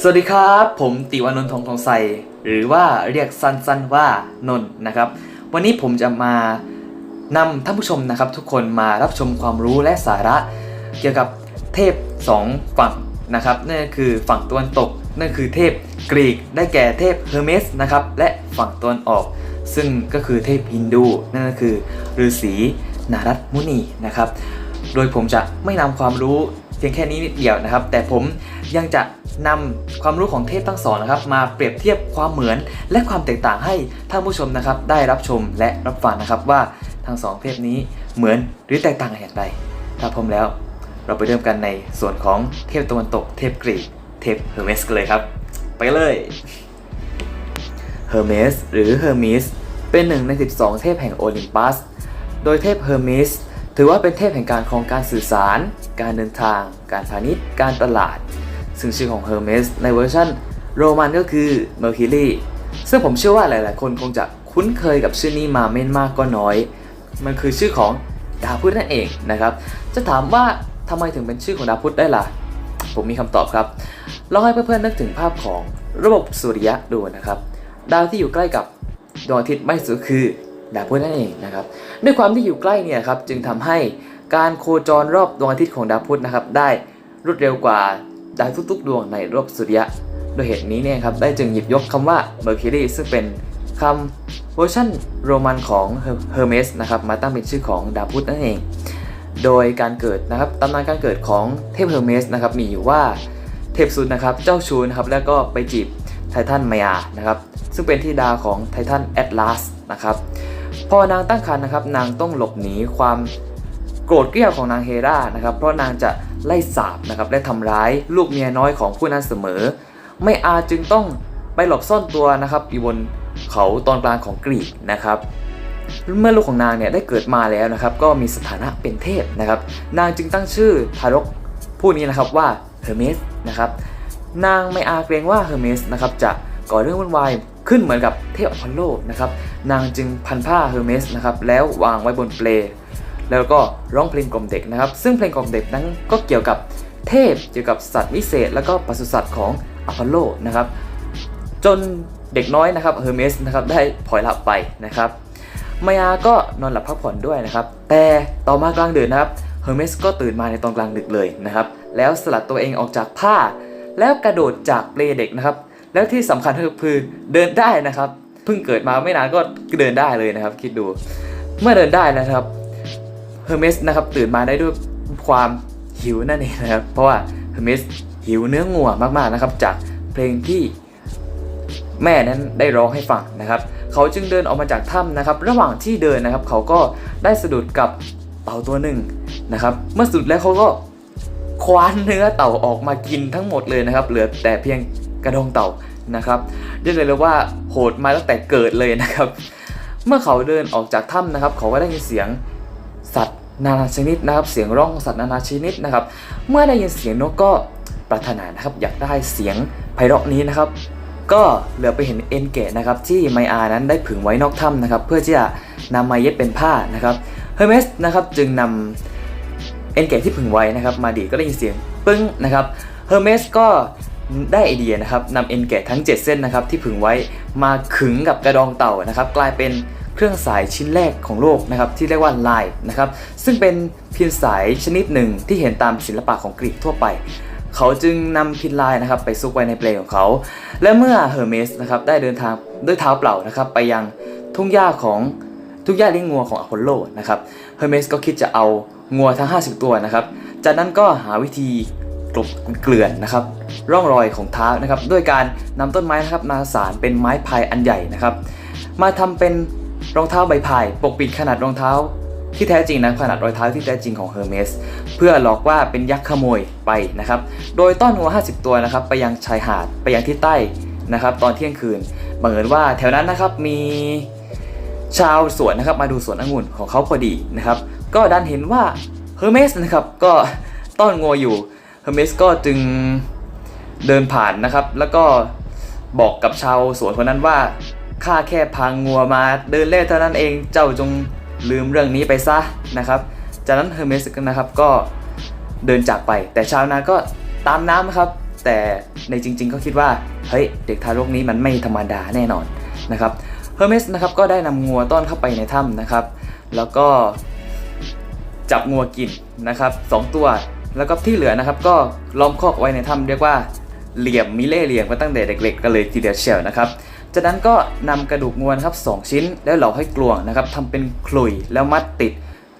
สวัสดีครับ ผมติวานนท์ทองทองใสหรือว่าเรียกสั้นๆว่านนท์นะครับ วันนี้ผมจะมานำท่านผู้ชมนะครับ ทุกคนมารับชมความรู้และสาระ เกี่ยวกับเทพสองฝั่งนะครับนั่นคือฝั่งตะวันตก นั่นคือเทพกรีกได้แก่เทพเฮอร์เมสนะครับและฝั่งตะวันออก ซึ่งก็คือเทพฮินดู นั่นก็คือฤาษีนารัตมุนีนะครับ โดยผมจะไม่นำความรู้เพียงแค่นี้นิดเดียวนะครับ แต่ผม ยังจะนำความรู้ของเทพทั้งสองนะครับ มาเปรียบเทียบความเหมือนและความแตกต่างให้ท่านผู้ชมนะครับ ได้รับชมและรับฟังนะครับว่าทั้งสองเทพนี้เหมือนหรือแตกต่างกันอย่างไรถ้าพร้อมแล้ว เราไปเริ่มกันในส่วนของเทพตะวันตกเทพกรีกเทพเฮอร์เมสกันเลยครับ ไปเลยเฮอร์เมสหรือเฮอร์มิสเป็นหนึ่งใน 12 เทพแห่งโอลิมปัส โดยเทพเฮอร์มิสถือว่าเป็นเทพแห่งการครองการสื่อสาร การเดินทาง การพาณิชย์ การตลาด ซึ่งชื่อของเฮอร์เมสในเวอร์ชันโรมันก็คือเมอร์คิรีซึ่งผมเชื่อว่าหลาย ๆ คนคงจะคุ้นเคยกับชื่อนี้มาไม่มากก็น้อย มันคือชื่อของดาวพุธนั่นเองนะครับ จะถามว่าทำไมถึงเป็นชื่อของดาวพุธได้ล่ะ ผมมีคำตอบครับลองให้เพื่อน ๆ นึกถึงภาพของระบบสุริยะดูนะครับ ดาวที่อยู่ใกล้กับดวงอาทิตย์มากที่สุดคือดาวพุธนั่นเองนะครับ ด้วยความที่อยู่ใกล้เนี่ยครับจึงทำให้การโคจรรอบดวงอาทิตย์ของดาวพุธนะครับได้รวดเร็วกว่า ดาวทุกๆ ดวงในระบสุริยะ โดยเหตุนี้เนี่ยครับได้จึงหยิบยกคำว่า Mercury ซึ่งเป็นคำเวอร์ชันโรมันของ Hermes นะครับมาตั้งเป็นชื่อของดาวพุธนั่นเอง โดยการเกิดนะครับตำนานการเกิดของเทพเฮอร์เมสนะครับมีอยู่ว่าเทพซุนนะครับเจ้าชูนะครับแล้วก็ไปจีบไททันมายานะครับซึ่งเป็นที่ดาของไททันแอตลาสนะครับพอนางตั้งครรภ์นะครับนางต้องหลบหนีความ โกรธเกรี้ยวของนางเฮรานะครับเพราะนางจะไล่สาบนะครับและทำร้ายลูกเมียน้อยของผู้นั้นเสมอ ไม่อาจึงต้องไปหลบซ่อนตัวนะครับอยู่บนเขาตอนกลางของกรีกนะครับเมื่อลูกของนางเนี่ยได้เกิดมาแล้วนะครับก็มีสถานะเป็นเทพนะครับ นางจึงตั้งชื่อทารกผู้นี้นะครับว่าเฮอร์เมสนะครับนางไม่อาเกรงว่าเฮอร์เมสนะครับจะก่อเรื่องวุ่นวายขึ้นเหมือนกับเทพอพอลโลนะครับนางจึงพันผ้าเฮอร์เมสนะครับแล้ววางไว้บนเปล แล้วก็ร้องเพลงกล่อมเด็กนะครับ ซึ่งเพลงกล่อมเด็กนั้นก็เกี่ยวกับเทพเกี่ยวกับสัตว์วิเศษ แล้วก็ปศุสัตว์ของอพอลโลนะครับ จนเด็กน้อยนะครับเฮอร์เมสนะครับได้พลอยหลับไปนะครับมายาก็นอนหลับพักผ่อนด้วยนะครับ แต่ต่อมากลางดึกนะครับเฮอร์เมสก็ตื่นมาในตอนกลางดึกเลยนะครับ แล้วสลัดตัวเองออกจากผ้า แล้วกระโดดจากเปลเด็กนะครับ แล้วที่สำคัญคือเดินได้นะครับ เพิ่งเกิดมาไม่นานก็เดินได้เลยนะครับ คิดดู เมื่อเดินได้นะครับ เฮอร์เมสนะครับตื่นมาได้ด้วยความหิวนั่นเองนะครับ เพราะว่าเฮอร์เมสหิวเนื้องัวมากๆนะครับ จากเพลงที่แม่นั้นได้ร้องให้ฟังนะครับ เขาจึงเดินออกมาจากถ้ำนะครับ ระหว่างที่เดินนะครับ เขาก็ได้สะดุดกับเต่าตัวหนึ่งนะครับ เมื่อสุดแล้วเขาก็คว้านเนื้อเต่าออกมากินทั้งหมดเลยนะครับ เหลือแต่เพียงกระดองเต่านะครับเรียกเลยว่าโหดมาตั้งแต่เกิดเลยนะครับ เมื่อเขาเดินออกจากถ้ำนะครับ เขาก็ได้ยินเสียง นานาชนิดนะครับ เสียงร้องของสัตว์นานาชนิดนะครับ เมื่อได้ยินเสียงนกก็ปรารถนานะครับอยากได้เสียงไพเราะนี้นะครับ ก็เหลือไปเห็นเอ็นเกตนะครับที่ไมอานั้นได้ผึ่งไว้นอกถ้ำนะครับ เพื่อที่จะนำมาเย็บเป็นผ้านะครับเฮอร์เมสนะครับจึงนำเอ็นเกตที่ผึ่งไว้นะครับ มาดีก็ได้ยินเสียงปึ้งนะครับเฮอร์เมสก็ได้ไอเดียนะครับนำเอ็นเกตทั้ง 7 เส้นนะครับที่ผึ่งไว้มาขึงกับกระดองเต่านะครับ กลายเป็น เครื่องสายชิ้นแรกของโลกนะครับที่เรียกว่าลายนะครับซึ่งเป็นพินสายชนิดหนึ่งที่เห็นตามศิลปะของกรีกทั่วไป เขาจึงนำพินลายนะครับไปซุกไว้ในเปลของเขา และเมื่อเฮอร์เมสนะครับได้เดินทางด้วยเท้าเปล่านะครับไปยังทุ่งหญ้าของทุ่งหญ้าเลี้ยงงัวของอพอลโลนะครับเฮอร์เมสก็คิดจะเอางัวทั้ง 50 ตัวนะครับจากนั้นก็หาวิธีกลบเกลื่อนนะครับร่องรอยของเท้านะครับด้วยการนำต้นไม้นะครับมาสานเป็นไม้พายอันใหญ่นะครับมาทำเป็น รองเท้าใบพายปกปิดขนาดรองเท้า ที่แท้จริงนะขนาดรอยเท้าที่แท้จริงของเฮอร์เมสเพื่อหลอกว่าเป็นยักษ์ขโมยไปนะครับ โดยต้อนงัว 50 ตัวนะครับไปยังชายหาดไปยังที่ใต้นะครับ ตอนเที่ยงคืนบังเอิญว่าแถวนั้นนะครับมีชาวสวนนะครับมาดูสวนองุ่นของเขาพอดีนะครับ ก็ดันเห็นว่าเฮอร์เมสนะครับก็ต้อนงัวอยู่เฮอร์เมสก็จึงเดินผ่านนะครับ แล้วก็บอกกับชาวสวนคนนั้นว่า ข้าแค่พางงัวมาเดินเล่นเท่านั้นเองเจ้าจงลืมเรื่องนี้ไปซะนะครับ จากนั้นเฮอร์เมสนะครับก็เดินจากไป แต่ชาวนาก็ตามน้ำนะครับ แต่ในจริงๆก็คิดว่าเฮ้ยเด็กทารกนี้มันไม่ธรรมดาแน่นอนนะครับเฮอร์เมสนะครับก็ได้นำงัวต้อนเข้าไปในถ้ำนะครับ แล้วก็จับงัวกินนะครับสองตัว แล้วก็ที่เหลือนะครับก็ล้อมคอกไว้ในถ้ำเรียกว่าเหลี่ยมมิเล่เหลี่ยมมาตั้งแต่เด็กๆกันเลยทีเดียวเชียวนะครับ จากนั้นก็นำกระดูกงวนครับสองชิ้น แล้วเหลาให้กลวงนะครับทำเป็นขลุ่ยแล้วมัดติด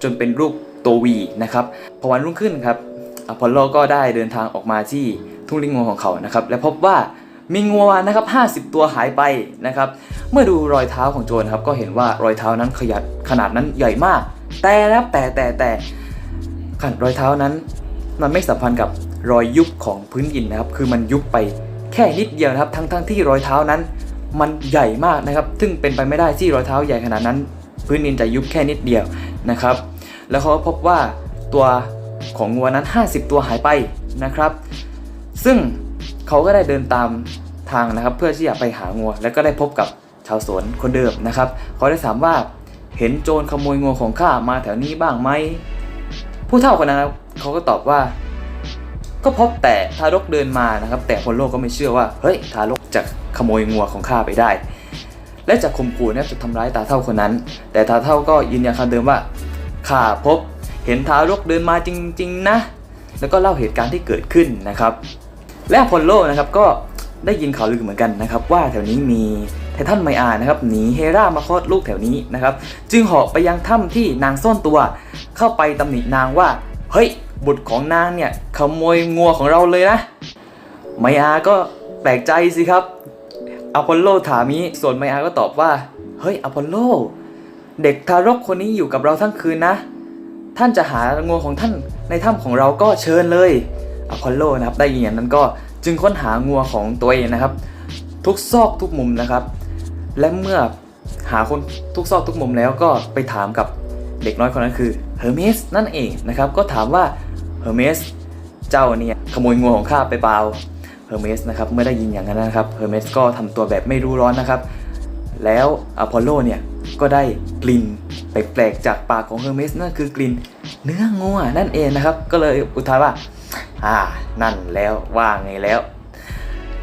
จนเป็นรูปตัววีนะครับพอวันรุ่งขึ้นครับอพอลโลก็ได้เดินทางออกมาที่ทุ่งลิงงวของเขานะครับและพบว่ามีงวนะครับ50 ตัวหายไปนะครับเมื่อดูรอยเท้าของโจรครับก็เห็นว่ารอยเท้านั้นขยัดขนาดนั้นใหญ่มาก แต่นะแต่แต่แต่ขนาดรอยเท้านั้น มันไม่สัมพันธ์กับรอยยุบของพื้นดินนะครับ คือมันยุบไปแค่นิดเดียวนะครับ ทั้งทั้งที่รอยเท้านั้น มันใหญ่มากนะครับ ซึ่งเป็นไปไม่ได้ที่รอยเท้าใหญ่ขนาดนั้น พื้นดินจะยุบแค่นิดเดียวนะครับ แล้วเขาพบว่าตัวของงัวนั้น 50 ตัวหายไปนะครับ ซึ่งเขาก็ได้เดินตามทางนะครับ เพื่อที่จะไปหางัว แล้วก็ได้พบกับชาวสวนคนเดิมนะครับ เขาได้ถามว่าเห็นโจรขโมยงัวของข้ามาแถวนี้บ้างไหมผู้เฒ่าคนนั้นเขาก็ตอบว่า ก็พบแต่ทารกเดินมานะครับ แต่คนโลกก็ไม่เชื่อว่าเฮ้ยทารก จะขโมยงัวของข้าไปได้ และจะข่มขู่นี่ยจะทำร้ายตาเท่าคนนั้น แต่ตาเท่าก็ยืนยันคำเดิมว่าข้าพบเห็นทารกเดินมาจริง ๆ นะ แล้วก็เล่าเหตุการณ์ที่เกิดขึ้นนะครับ และพอลโลนะครับก็ได้ยินข่าวลือเหมือนกันนะครับ ว่าแถวนี้มีไททันไมอานะครับหนีเฮรามาคลอดลูกแถวนี้นะครับ จึงเหาะไปยังถ้ำที่นางซ่อนตัว เข้าไปตำหนินางว่า เฮ้ยบุตรของนางเนี่ยขโมยงัวของเราเลยนะไมอาก็ ปลกใจสิครับอพอลโลถามนี้ส่วนไมอาก็ตอบว่า เฮ้ยอพอลโล เด็กทารกคนนี้อยู่กับเราทั้งคืนนะ ท่านจะหางัวของท่านในถ้ำของเราก็เชิญเลยอพอลโลนะครับได้ยินอย่างนั้นก็จึงค้นหางัวของตัวเองนะครับ ทุกซอกทุกมุมนะครับ และเมื่อหาคนทุกซอกทุกมุมแล้วก็ไปถามกับเด็กน้อยคนนั้นคือเฮอร์เมสนั่นเองนะครับ ก็ถามว่าเฮอร์เมสเจ้าเนี่ยขโมยงัวของข้าไปเปล่า เฮอร์เมสนะครับเมื่อได้ยินอย่างนั้นนะครับเฮอร์เมสก็ทำตัวแบบไม่รู้ร้อนนะครับ แล้วอพอลโลเนี่ยก็ได้กลิ่นแปลกๆจากปากของเฮอร์เมสนั่นคือกลิ่นเนื้องัวนั่นเองนะครับ ก็เลยอุทานว่าอ่านั่นแล้วว่าไงแล้ว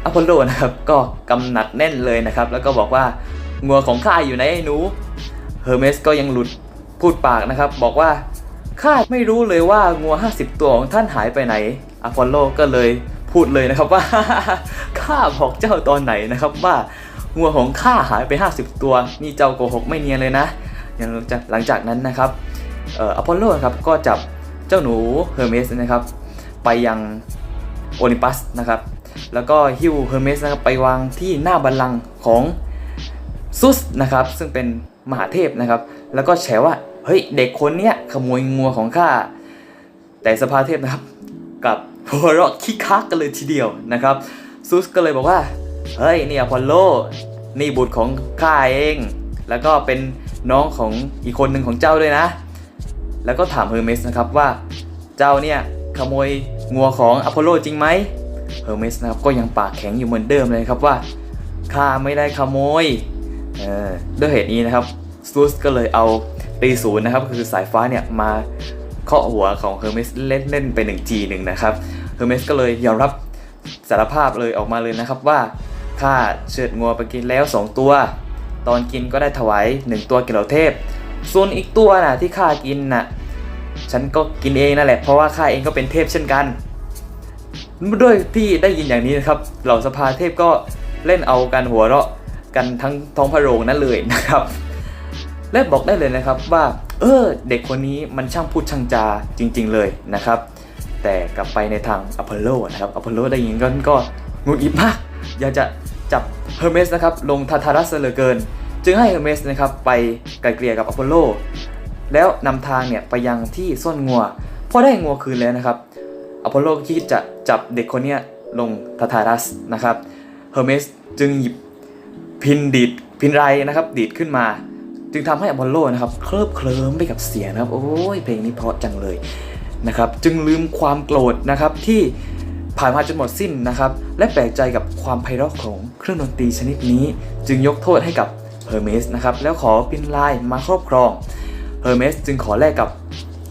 อพอลโลนะครับก็กำหนัดแน่นเลยนะครับ แล้วก็บอกว่างัวของข้าอยู่ไหนไอ้หนูเฮอร์เมสก็ยังหลุดพูดปากนะครับ บอกว่าข้าไม่รู้เลยว่างัว 50 ตัวของท่านหายไปไหนอพอลโลก็เลย พูดเลยนะครับว่าข้าบอกเจ้าตอนไหนนะครับว่างัวของข้าหายไป 50 ตัว นี่เจ้าโกหกไม่เนียนเลยนะอย่างหลังจากหลังจากนั้นนะครับเอ่ออพอลโลครับก็จับเจ้าหนูเฮอร์เมสนะครับ ไปยังโอลิมปัสนะครับ แล้วก็ฮิวเฮอร์เมสนะครับไปวางที่หน้าบัลลังก์ของซุสนะครับซึ่งเป็นมหาเทพนะครับ แล้วก็แฉว่าเฮ้ยเด็กคนเนี้ยขโมยงัวของข้าแต่สภาเทพนะครับกลับ หัวเราะคิกคักกันเลยทีเดียวนะครับซุสก็เลยบอกว่า เฮ้ยนี่อพอลโลนี่บุตรของข้าเอง แล้วก็เป็นน้องของอีกคนหนึ่งของเจ้าด้วยนะ แล้วก็ถามเฮอร์เมสนะครับว่าเจ้าเนี่ยขโมยงัวของอพอลโลจริงไหมเฮอร์เมสนะครับก็ยังปากแข็งอยู่เหมือนเดิมเลยครับว่าข้าไม่ได้ขโมยเออด้วยเหตุนี้นะครับซูสก็เลยเอาตีศูนย์นะครับคือสายฟ้าเนี่ยมา เคาะหัวของเฮอร์เมสเล่นเล่นไปหนึ่งทีหนึ่งนะครับเฮอร์เมสก็เลยยอมรับสารภาพเลยออกมาเลยนะครับว่าข้าเชือดงัวไปกินแล้ว 2 ตัว ตอนกินก็ได้ถวาย 1 ตัวแก่เหล่าเทพ ส่วนอีกตัวน่ะที่ข้ากินน่ะฉันก็กินเองนั่นแหละเพราะว่าข้าเองก็เป็นเทพเช่นกัน ด้วยที่ได้ยินอย่างนี้นะครับเหล่าสภาเทพก็เล่นเอากันหัวเราะกันทั้งท้องพระโรงนั่นเลยนะครับ และบอกได้เลยนะครับว่า เออเด็กคนนี้มันช่างพูดช่างจาจริง ๆ เลยนะครับ แต่กลับไปในทางอพอลโลนะครับอพอลโลได้ยินก็ก็งุดหงิดมากอยากจะจับเฮอร์เมสนะครับลงทาทารัสเหลือเกิน จึงให้เฮอร์เมสนะครับไปไกลเกลี่ยกับอพอลโลแล้วนำทางเนี่ยไปยังที่ซ่อนงัวพอได้งัวคืนแล้วนะครับอพอลโลก็คิดจะจับเด็กคนนี้ลงทาทารัสนะครับเฮอร์เมสจึงหยิบพินดีดพินไรนะครับดีดขึ้นมา จึงทำให้อพอลโลนะครับเคลิบเคลิ้มไปกับเสียงนะครับ โอ้ยเพลงนี้เพราะจังเลยนะครับ จึงลืมความโกรธนะครับที่ผ่านมาจนหมดสิ้นนะครับ และแปลกใจกับความไพเราะของเครื่องดนตรีชนิดนี้ จึงยกโทษให้กับเฮอร์เมสนะครับ แล้วขอพินไลน์มาครอบครองเฮอร์เมสจึงขอแลกกับ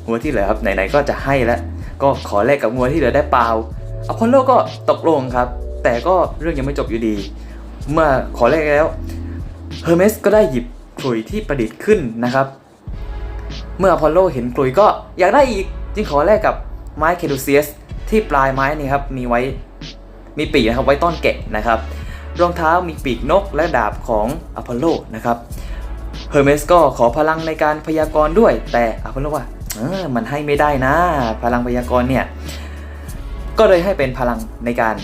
งัวที่เหลือครับไหนๆก็จะให้แล้ว ก็ขอแลกกับงัวที่เหลือได้เปล่าอพอลโลก็ตกลงครับ แต่ก็เรื่องยังไม่จบอยู่ดี เมื่อขอแรกแล้วเฮอร์เมสก็ได้หยิบ ขลุยที่ประดิษฐ์ขึ้นนะครับ เมื่ออพอลโลเห็นขลุยก็อยากได้อีกจึงขอแลกกับไม้เคดูเซียสที่ปลายไม้นี่ครับมีไว้มีปีกนะครับไว้ต้อนแกะนะครับ รองเท้ามีปีกนกและดาบของอพอลโลนะครับเฮอร์เมสก็ขอพลังในการพยากรณ์ด้วย แต่อพอลโลว่าเออมันให้ไม่ได้นะ พลังพยากรณ์เนี่ยก็เลยให้เป็นพลังในการ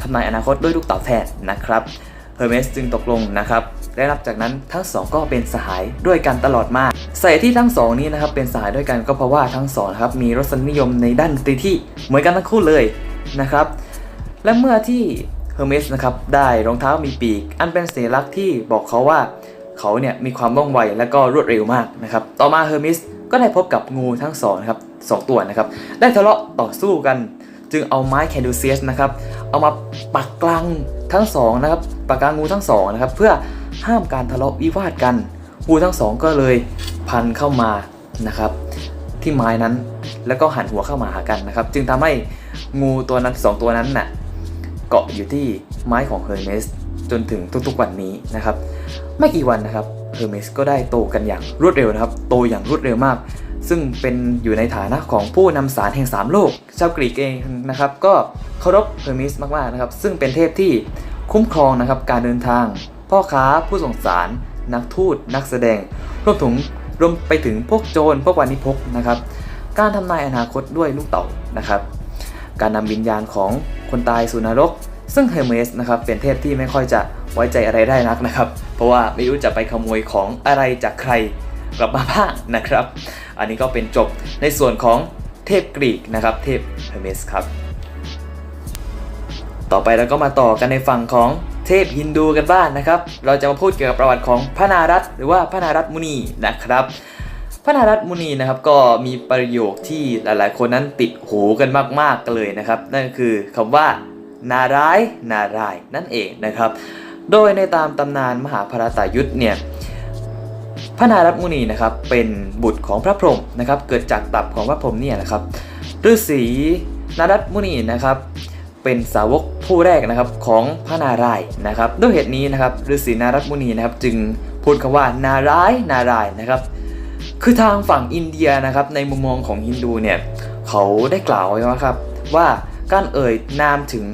ทำนายอนาคตด้วยลูกเต๋าแทนนะครับเฮอร์เมสจึงตกลงนะครับ และนับจากนั้นทั้งสองก็เป็นสหายด้วยกันตลอดมาสาเหตุที่ทั้งสองนี้นะครับเป็นสหายด้วยกันก็เพราะว่าทั้งสองครับมีรสนิยมในด้านดนตรีที่เหมือนกันทั้งคู่เลยนะครับ และเมื่อที่เฮอร์เมสนะครับได้รองเท้ามีปีก อันเป็นสัญลักษณ์ที่บอกเขาว่าเขาเนี่ยมีความว่องไวและก็รวดเร็วมากนะครับต่อมาเฮอร์เมสก็ได้พบกับงูทั้งสองครับสองตัวนะครับได้ทะเลาะต่อสู้กัน จึงเอาไม้แคนดูเซียสนะครับเอามาปักกลางทั้งสองนะครับปักกลางงูทั้งสองนะครับเพื่อห้ามการทะเลาะวิวาทกันงูทั้งสองก็เลยพันเข้ามานะครับ ที่ไม้นั้นแล้วก็หันหัวเข้ามาหากันนะครับ จึงทำให้งูตัวนั้นสองตัวนั้นน่ะเกาะอยู่ที่ไม้ของเฮอร์เมสจนถึงทุกๆวันนี้นะครับ ไม่กี่วันนะครับเฮอร์เมสก็ได้โตกันอย่างรวดเร็วนะครับ โตอย่างรวดเร็วมาก ซึ่งเป็นอยู่ในฐานะของผู้นำสารแห่งสามโลก ชาวกรีกเองนะครับ ก็เคารพเฮอร์เมสมากๆนะครับ ซึ่งเป็นเทพที่คุ้มครองนะครับการเดินทาง พ่อค้าผู้ส่งสาร นักทูตนักแสดงรวมถึงรวมไปถึงพวกโจรพวกวานิพกนะครับ การทำนายอนาคตด้วยลูกเต่านะครับ การนำวิญญาณของคนตายสู่นรก ซึ่งเฮอร์เมสนะครับเป็นเทพที่ไม่ค่อยจะไว้ใจอะไรได้นักนะครับ เพราะว่าไม่รู้จะไปขโมยของอะไรจากใครกลับมาบ้างนะครับ อันนี้ก็เป็นจบในส่วนของเทพกรีกนะครับ เทพเฮอร์เมสครับ ต่อไปเราก็มาต่อกันในฝั่งของเทพฮินดูกันบ้างนะครับ เราจะมาพูดเกี่ยวกับประวัติของพระนารัตหรือว่าพระนารัตมุนีนะครับพระนารัตมุนีนะครับก็มีประโยคที่หลายๆ คนนั้นติดหูกันมากๆกันเลยนะครับ นั่นก็คือคำว่า นารายนารายณ์นั่นเองนะครับ โดยในตามตำนานมหาภารตายุทธเนี่ย พระนารัตมุนีนะครับเป็นบุตรของพระพรหมนะครับเกิดจากตับของพระพรหมเนี่ยนะครับฤาษีนารัตมุนีนะครับเป็นสาวกผู้แรกนะครับของพระนารายณ์นะครับด้วยเหตุนี้นะครับฤาษีนารัตมุนีนะครับจึงพูดคำว่านารายนารายนะครับคือทางฝั่งอินเดียนะครับในมุมมองของฮินดูเนี่ยเขาได้กล่าวไว้ว่าครับว่าการเอ่ยนามถึง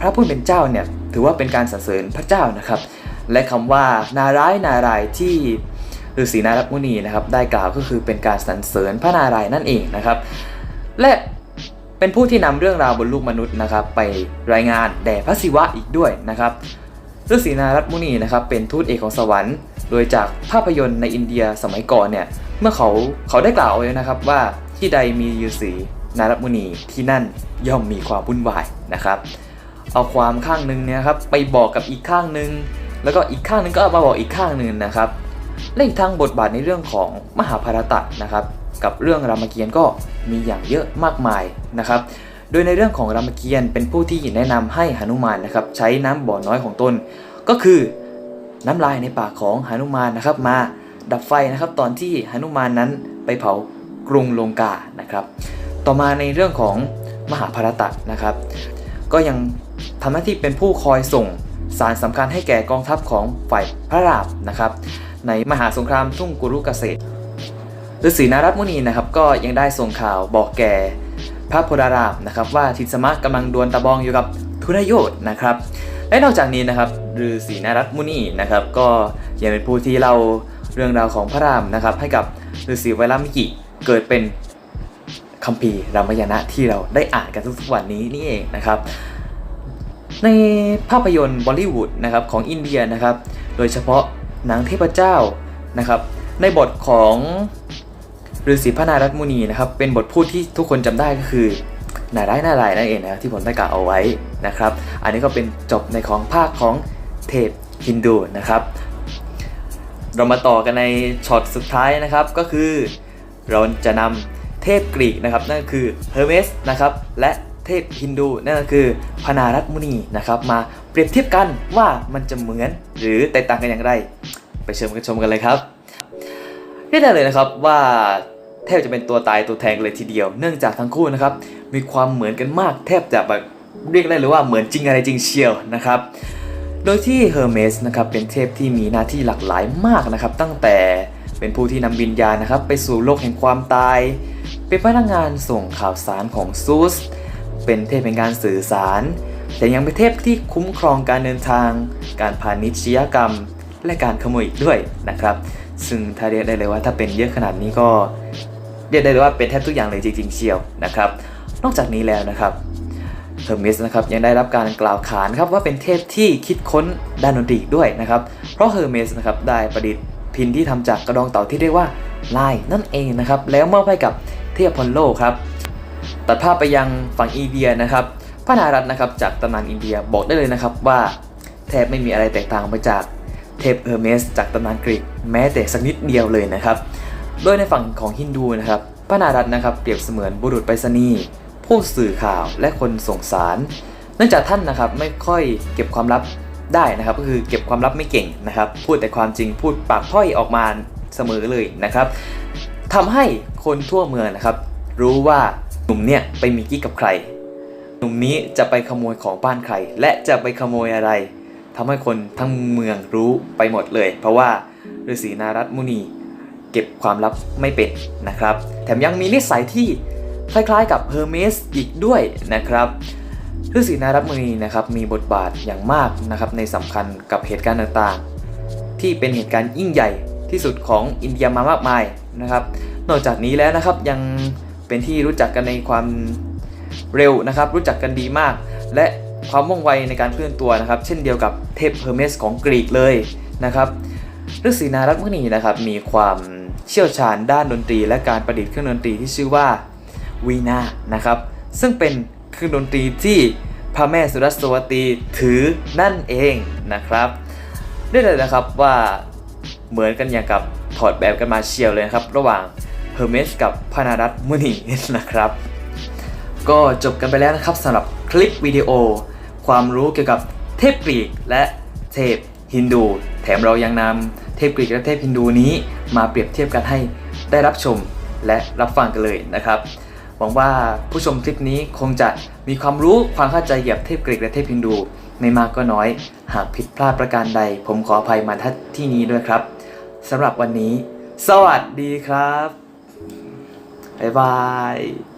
พระผู้เป็นเจ้าเนี่ยถือว่าเป็นการสรรเสริญพระเจ้านะครับ และคำว่า นารายนารายที่ ฤาษีนารัตมุนีนะครับได้กล่าวก็คือเป็นการสรรเสริญพระนารายณ์นั่นเองนะครับและเป็นผู้ที่นำเรื่องราวบนลูกมนุษย์นะครับ ไปรายงานแด่พระศิวะอีกด้วยนะครับฤาษีนารัตมุนีนะครับเป็นทูตเอกของสวรรค์ โดยจากภาพยนตร์ในอินเดียสมัยก่อนเนี่ยเมื่อเขาเขาได้กล่าวไว้นะครับว่าที่ใดมีฤาษีนารัตมุนีที่นั่นย่อมมีความวุ่นวายนะครับเอาความข้างหนึ่งเนี่ยครับไปบอกกับอีกข้างหนึ่งแล้วก็อีกข้างหนึ่งก็เอามาบอกอีกข้างหนึ่งนะครับ และอีกทางบทบาทในเรื่องของมหาภารตะนะครับ กับเรื่องรามเกียรติ์ก็มีอย่างเยอะมากมายนะครับ โดยในเรื่องของรามเกียรติ์เป็นผู้ที่แนะนำให้หนุมานนะครับใช้น้ำบ่อน้อยของตน ก็คือน้ำลายในปากของหนุมานนะครับ มาดับไฟนะครับ ตอนที่หนุมานนั้นไปเผากรุงลงกานะครับ ต่อมาในเรื่องของมหาภารตะนะครับ ก็ยังทำหน้าที่เป็นผู้คอยส่ง สารสำคัญให้แก่กองทัพของฝ่ายพระราบนะครับ ในมหาสงครามทุ่งกุรุกเกษตรฤาษีนารัตน์มุนีนะครับ ก็ยังได้ส่งข่าวบอกแก่พระโพธารามนะครับว่าทิสมะกำลังดวลตะบองอยู่กับทุนโยธนะครับและนอกจากนี้นะครับฤาษีนารัตน์มุนีนะครับ ก็ยังเป็นผู้ที่เล่าเรื่องราวของพระรามนะครับ ให้กับฤาษีไวรามิกิเกิดเป็นคัมภีร์รามายณะที่เราได้อ่านกันทุกๆวันนี้นี่เองนะครับ ในภาพยนตร์บอลลีวูดนะครับของอินเดียนะครับ โดยเฉพาะหนังเทพเจ้านะครับ ในบทของฤาษีพระนารัตมุนีนะครับ เป็นบทพูดที่ทุกคนจำได้ก็คือหนาร้ายนาลายนั่นเองนะครับที่ผมได้กล่าวเอาไว้นะครับ อันนี้ก็เป็นจบในของภาคของเทพฮินดูนะครับ เรามาต่อกันในช็อตสุดท้ายนะครับก็คือเราจะนำเทพกรีกนะครับนั่นคือเฮอร์เมสนะครับและ เทพฮินดูนั่นก็คือพนารัตมุนีนะครับมาเปรียบเทียบกันว่ามันจะเหมือนหรือแตกต่างกันอย่างไร ไปเชิญกันชมกันเลยครับเรียกได้เลยนะครับว่าแทบจะเป็นตัวตายตัวแทนเลยทีเดียว เนื่องจากทั้งคู่นะครับมีความเหมือนกันมาก แทบจะแบบเรียกได้เลยว่าเหมือนจริงอะไรจริงเชียวนะครับโดยที่เฮอร์เมสนะครับเป็นเทพที่มีหน้าที่หลากหลายมากนะครับ ตั้งแต่เป็นผู้ที่นำวิญญาณนะครับ ไปสู่โลกแห่งความตาย เป็นพนักงานส่งข่าวสารของซูส เป็นเทพแห่งการสื่อสาร แต่ยังเป็นเทพที่คุ้มครองการเดินทาง การพาณิชยกรรม และการขโมยอีกด้วยนะครับ ซึ่งถ้าเรียกได้เลยว่าถ้าเป็นเยอะขนาดนี้ก็เรียกได้เลยว่าเป็นแทบทุกอย่างเลยจริงๆเชียวนะครับ นอกจากนี้แล้วนะครับเฮอร์เมสนะครับยังได้รับการกล่าวขานครับว่าเป็นเทพที่คิดค้นด้านดนตรีอีกด้วยนะครับ เพราะเฮอร์เมสนะครับได้ประดิษฐ์พินที่ทำจากกระดองเต่าที่เรียกว่าลายนั่นเองนะครับ แล้วมอบให้กับเทพพอลโลครับ ตัดภาพไปยังฝั่งอินเดียนะครับพระนารัตน์นะครับจากตำนานอินเดียบอกได้เลยนะครับว่าแทบไม่มีอะไรแตกต่างไปจากเทพเฮอร์เมสจากตำนานกรีกแม้แต่สักนิดเดียวเลยนะครับ โดยในฝั่งของฮินดูนะครับพระนารัตน์นะครับเปรียบเสมือนบุรุษไปรษณีย์ผู้สื่อข่าวและคนส่งสาร เนื่องจากท่านนะครับไม่ค่อยเก็บความลับได้นะครับ ก็คือเก็บความลับไม่เก่งนะครับ พูดแต่ความจริงพูดปากพ่อยออกมาเสมอเลยนะครับทำให้คนทั่วเมืองนะครับ รู้ว่า หนุ่มเนี่ยไปมีกิ๊กกับใคร หนุ่มนี้จะไปขโมยของบ้านใคร และจะไปขโมยอะไรทำให้คนทั้งเมืองรู้ไปหมดเลย เพราะว่าฤาษีนารัตมุนี เก็บความลับไม่เป็นนะครับ แถมยังมีนิสัยที่คล้ายๆกับเฮอร์เมสอีกด้วยนะครับฤาษีนารัตมุนีนะครับมีบทบาทอย่างมากนะครับในสำคัญกับเหตุการณ์ต่างๆ ที่เป็นเหตุการณ์ยิ่งใหญ่ที่สุดของอินเดียมามากมายนะครับ นอกจากนี้แล้วนะครับยัง เป็นที่รู้จักกันในความเร็วนะครับ รู้จักกันดีมาก และความว่องไวในการเคลื่อนตัวนะครับ เช่นเดียวกับเทพเฮอร์เมสของกรีกเลยนะครับฤาษีนารัตมุนีนะครับ มีความเชี่ยวชาญด้านดนตรี และการประดิษฐ์เครื่องดนตรีที่ชื่อว่าวีนานะครับ ซึ่งเป็นเครื่องดนตรีที่พระแม่สุรัสวตีถือนั่นเองนะครับเรียเลยนะครับว่าเหมือนกันอย่างกับถอดแบบกันมาเชียวเลยครับ ระหว่าง เฮอร์เมสกับพานารัตมุนีนะครับ ก็จบกันไปแล้วนะครับสำหรับคลิปวิดีโอ ความรู้เกี่ยวกับเทพกรีกและเทพฮินดู แถมเรายังนำเทพกรีกและเทพฮินดูนี้มาเปรียบเทียบกันให้ได้รับชมและรับฟังกันเลยนะครับ หวังว่าผู้ชมคลิปนี้คงจะมีความรู้ความเข้าใจเกี่ยวกับเทพกรีกและเทพฮินดูไม่มากก็น้อย หากผิดพลาดประการใด ผมขออภัยมาทัดที่นี้ด้วยครับสำหรับวันนี้ สวัสดีครับ บ๊ายบาย